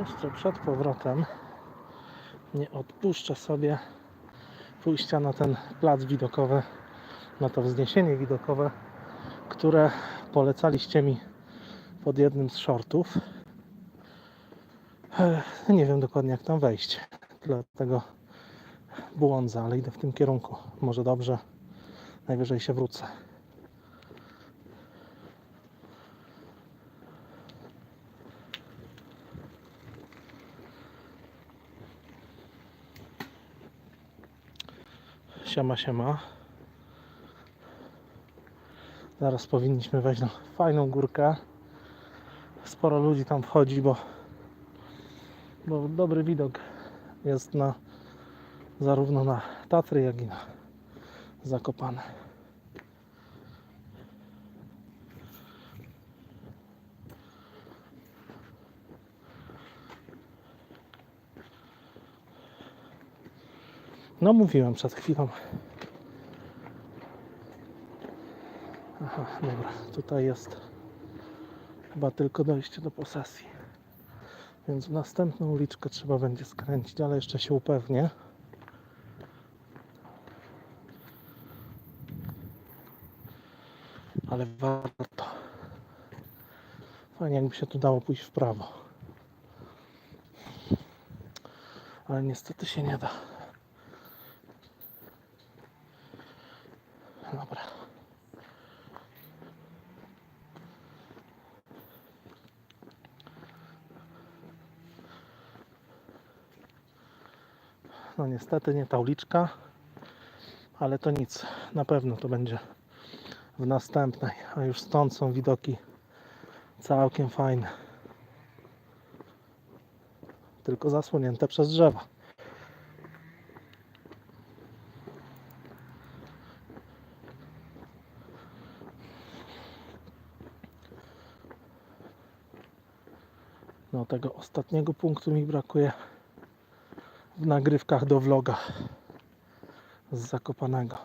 Jeszcze przed powrotem nie odpuszczę sobie pójścia na ten plac widokowy, na to wzniesienie widokowe, które polecaliście mi pod jednym z shortów. Nie wiem dokładnie jak tam wejść, dlatego błądzę, ale idę w tym kierunku. Może dobrze, najwyżej się wrócę. Siema, siema. Zaraz powinniśmy wejść na fajną górkę. Sporo ludzi tam wchodzi, bo, bo dobry widok jest na zarówno na Tatry, jak i na Zakopane. No mówiłem przed chwilą. Aha, dobra, tutaj jest chyba tylko dojście do posesji. Więc w następną uliczkę trzeba będzie skręcić, ale jeszcze się upewnię. Ale warto. Fajnie jakby się tu dało pójść w prawo. Ale niestety się nie da. Niestety nie ta uliczka, ale to nic. Na pewno to będzie w następnej. A już stąd są widoki całkiem fajne. Tylko zasłonięte przez drzewa. No tego ostatniego punktu mi brakuje w nagrywkach do vloga z Zakopanego.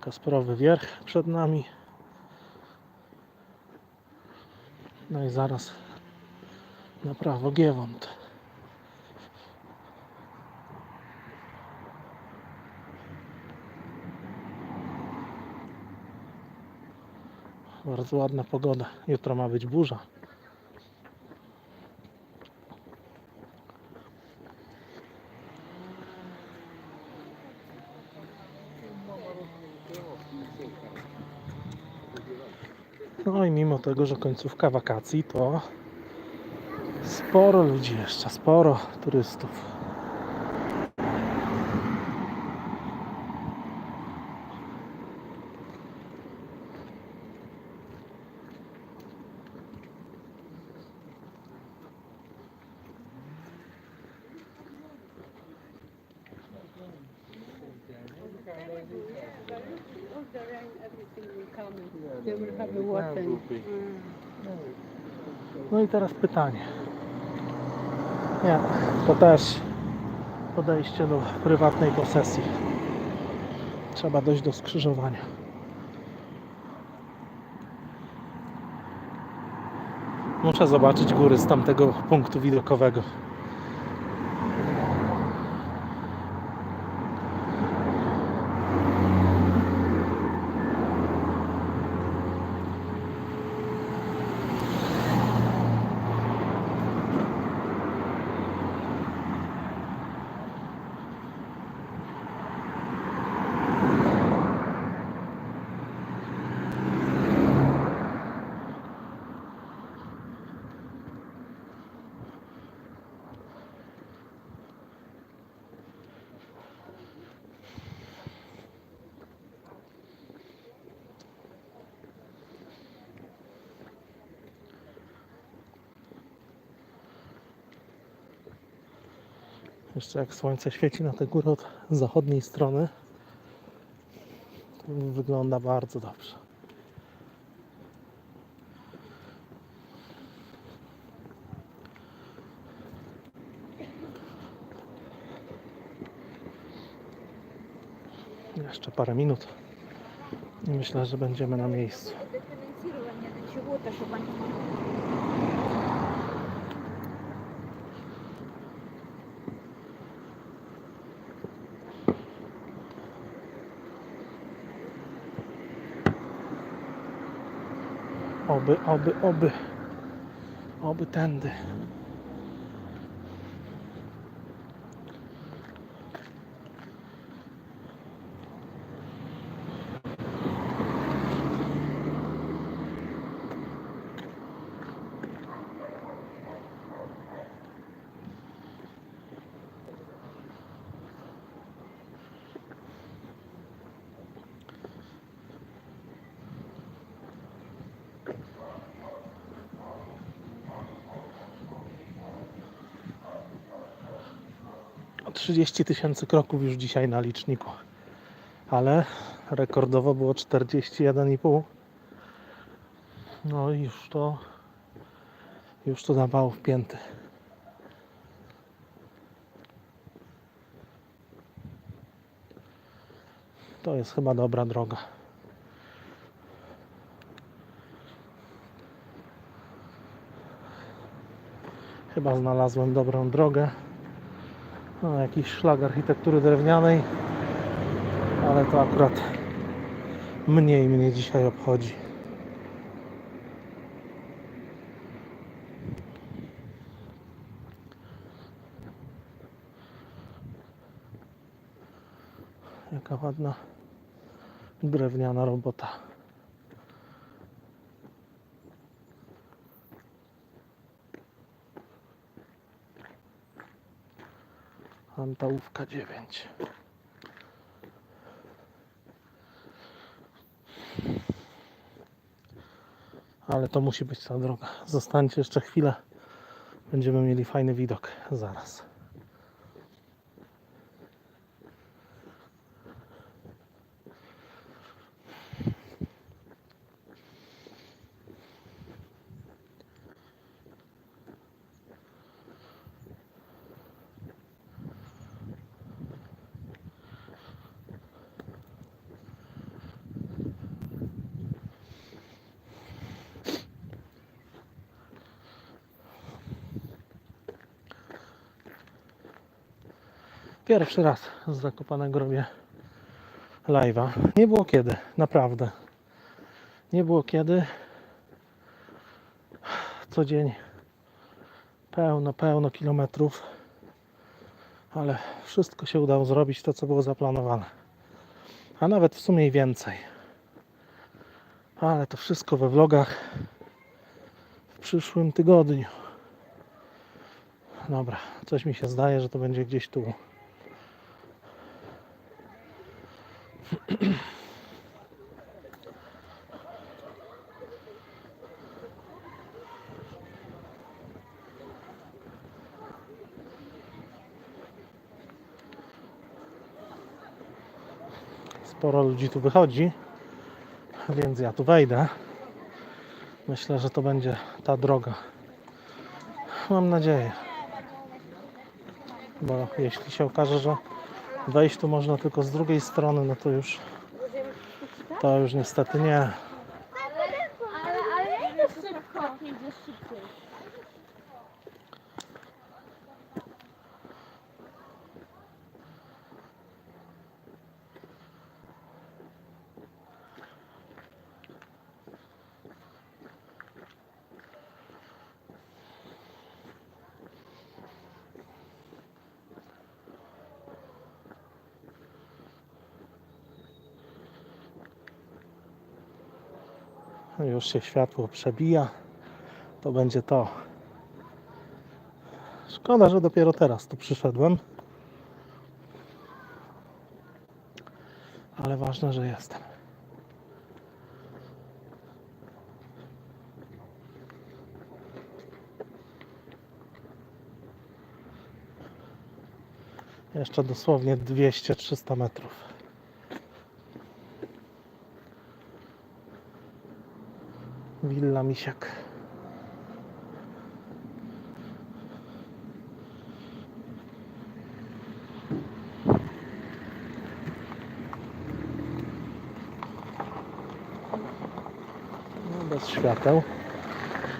Kasprowy Wierch przed nami. No i zaraz na prawo Giewont. Bardzo ładna pogoda. Jutro ma być burza. No i mimo tego, że końcówka wakacji, to sporo ludzi jeszcze, sporo turystów. No i teraz pytanie. Nie, to też podejście do prywatnej posesji. Trzeba dojść do skrzyżowania. Muszę zobaczyć góry z tamtego punktu widokowego. Jeszcze jak słońce świeci na tę górę od zachodniej strony, wygląda bardzo dobrze. Jeszcze parę minut i myślę, że będziemy na miejscu. Oby, oby, oby. Oby tędy. O 30 tysięcy kroków już dzisiaj na liczniku. Ale rekordowo było 41,5. No i już to już to dawało w pięty. To jest chyba dobra droga. Chyba znalazłem dobrą drogę. No, jakiś szlag architektury drewnianej, ale to akurat mniej mnie dzisiaj obchodzi. Jaka ładna drewniana robota. Antałówka 9. Ale to musi być ta droga. Zostańcie jeszcze chwilę. Będziemy mieli fajny widok zaraz. Pierwszy raz z Zakopanego robię live'a. Nie było kiedy, naprawdę. Nie było kiedy. Co dzień pełno, pełno kilometrów. Ale wszystko się udało zrobić, to co było zaplanowane. A nawet w sumie i więcej. Ale to wszystko we vlogach w przyszłym tygodniu. Dobra, coś mi się zdaje, że to będzie gdzieś tu. Sporo ludzi tu wychodzi, więc ja tu wejdę. Myślę, że to będzie ta droga. Mam nadzieję. Bo jeśli się okaże, że wejść tu można tylko z drugiej strony, no to już to już niestety nie. Już się światło przebija. To będzie to. Szkoda, że dopiero teraz tu przyszedłem. Ale ważne, że jestem. Jeszcze dosłownie 200-300 metrów. Willa Misiak. No, bez świateł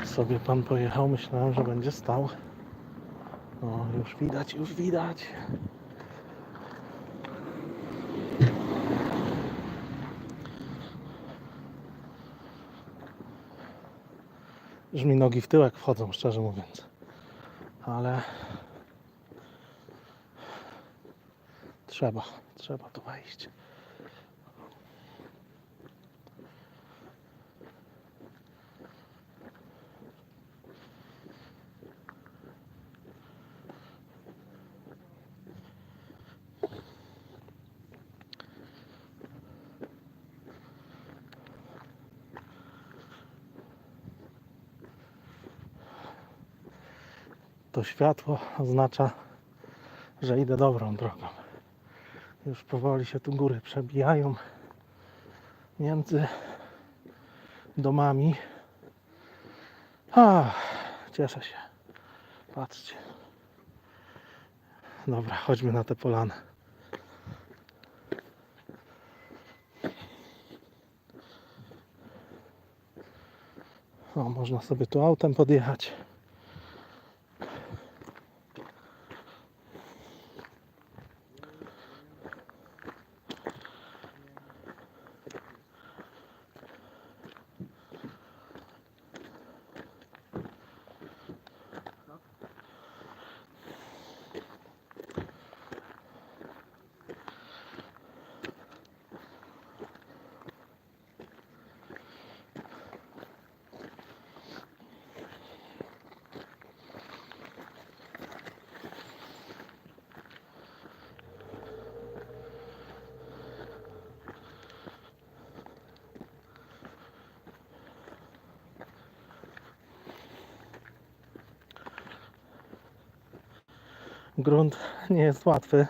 sobie pan pojechał. Myślałem, że będzie stał. No, już widać, już widać. Już mi nogi w tyłek wchodzą, szczerze mówiąc. Ale trzeba, trzeba tu wejść. To światło oznacza, że idę dobrą drogą. Już powoli się tu góry przebijają między domami. A, cieszę się. Patrzcie. Dobra, chodźmy na tę polanę. O, można sobie tu autem podjechać. Grunt nie jest łatwy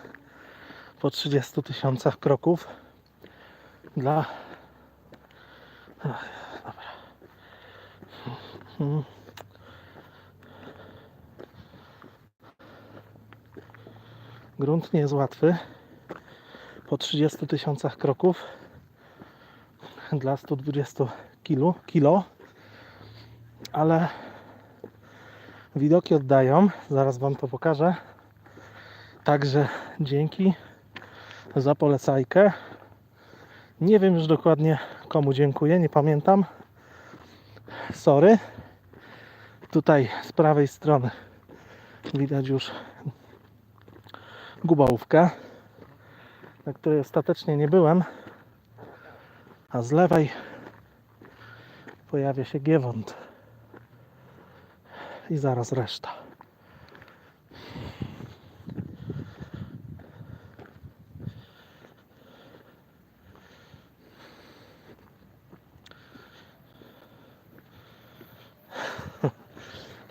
po 30 tysiącach kroków dla. Ach, Dobra. Mm. Grunt nie jest łatwy po 30 tysiącach kroków dla 120 kilo, kilo ale widoki oddają. Zaraz Wam to pokażę. Także dzięki za polecajkę. Nie wiem już dokładnie komu dziękuję, nie pamiętam. Sorry. Tutaj z prawej strony widać już gubałówkę, na której ostatecznie nie byłem. A z lewej pojawia się Giewont. I zaraz reszta.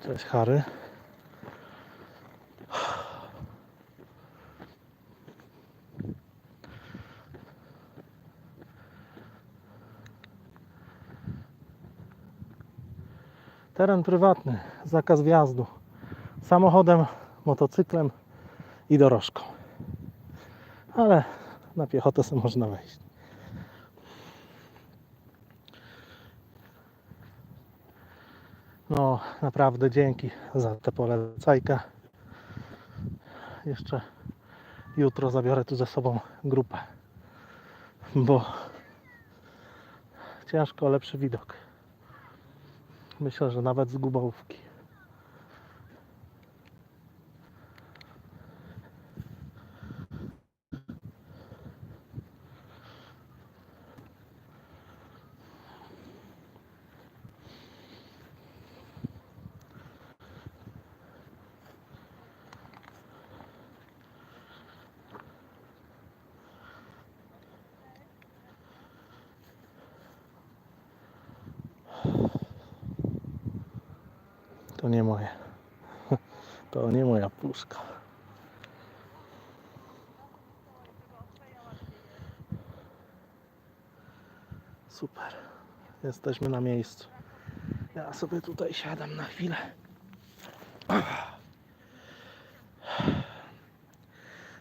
Cześć Harry. Teren prywatny, zakaz wjazdu. Samochodem, motocyklem i dorożką. Ale na piechotę sobie można wejść. No, naprawdę dzięki za tę polecajkę. Jeszcze jutro zabiorę tu ze sobą grupę, bo ciężko lepszy widok. Myślę, że nawet z gubałówki. To nie moje. To nie moja puszka. Super. Jesteśmy na miejscu. Ja sobie tutaj siadam na chwilę.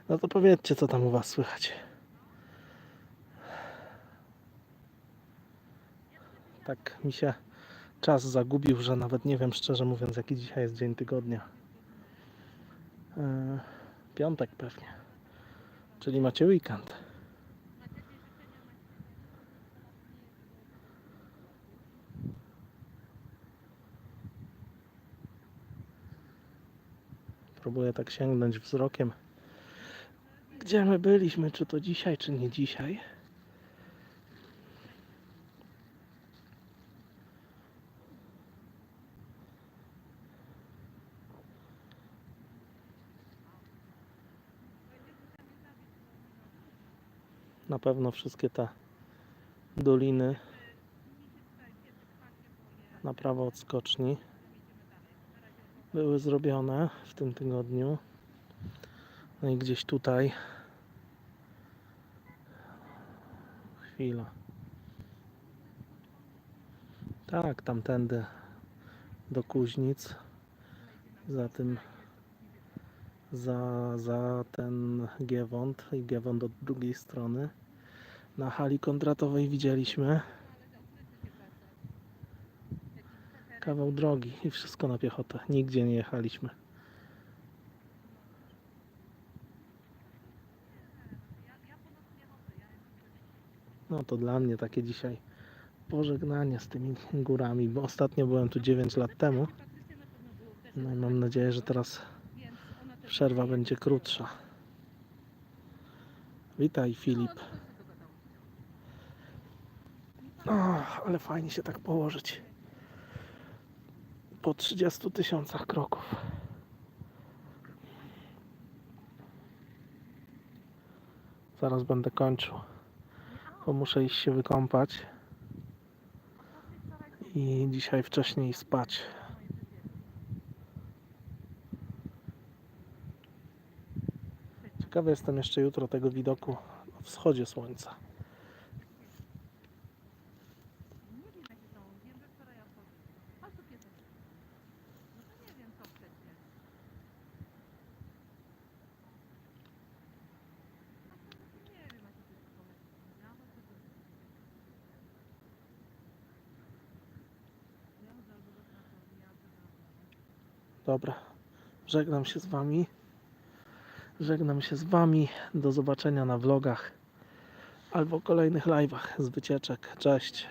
No to powiedzcie, co tam u Was słychać. Tak mi się czas zagubił, że nawet nie wiem szczerze mówiąc, jaki dzisiaj jest dzień tygodnia. E, piątek pewnie. Czyli macie weekend. Próbuję tak sięgnąć wzrokiem. Gdzie my byliśmy? Czy to dzisiaj, czy nie dzisiaj? Na pewno wszystkie te doliny na prawo od skoczni były zrobione w tym tygodniu. No i gdzieś tutaj. Chwila. Tak, tamtędy do Kuźnic. Za tym za, za ten Giewont i Giewont od drugiej strony. Na hali kontratowej widzieliśmy kawał drogi i wszystko na piechotę. Nigdzie nie jechaliśmy. No to dla mnie takie dzisiaj pożegnanie z tymi górami, bo ostatnio byłem tu 9 lat temu. No i mam nadzieję, że teraz przerwa będzie krótsza. Witaj Filip. O, ale fajnie się tak położyć. Po 30 tysiącach kroków. Zaraz będę kończył. Bo muszę iść się wykąpać. I dzisiaj wcześniej spać. Ciekawy jestem jeszcze jutro tego widoku o wschodzie słońca. Dobra, żegnam się z Wami. Żegnam się z Wami. Do zobaczenia na vlogach albo kolejnych live'ach z wycieczek. Cześć.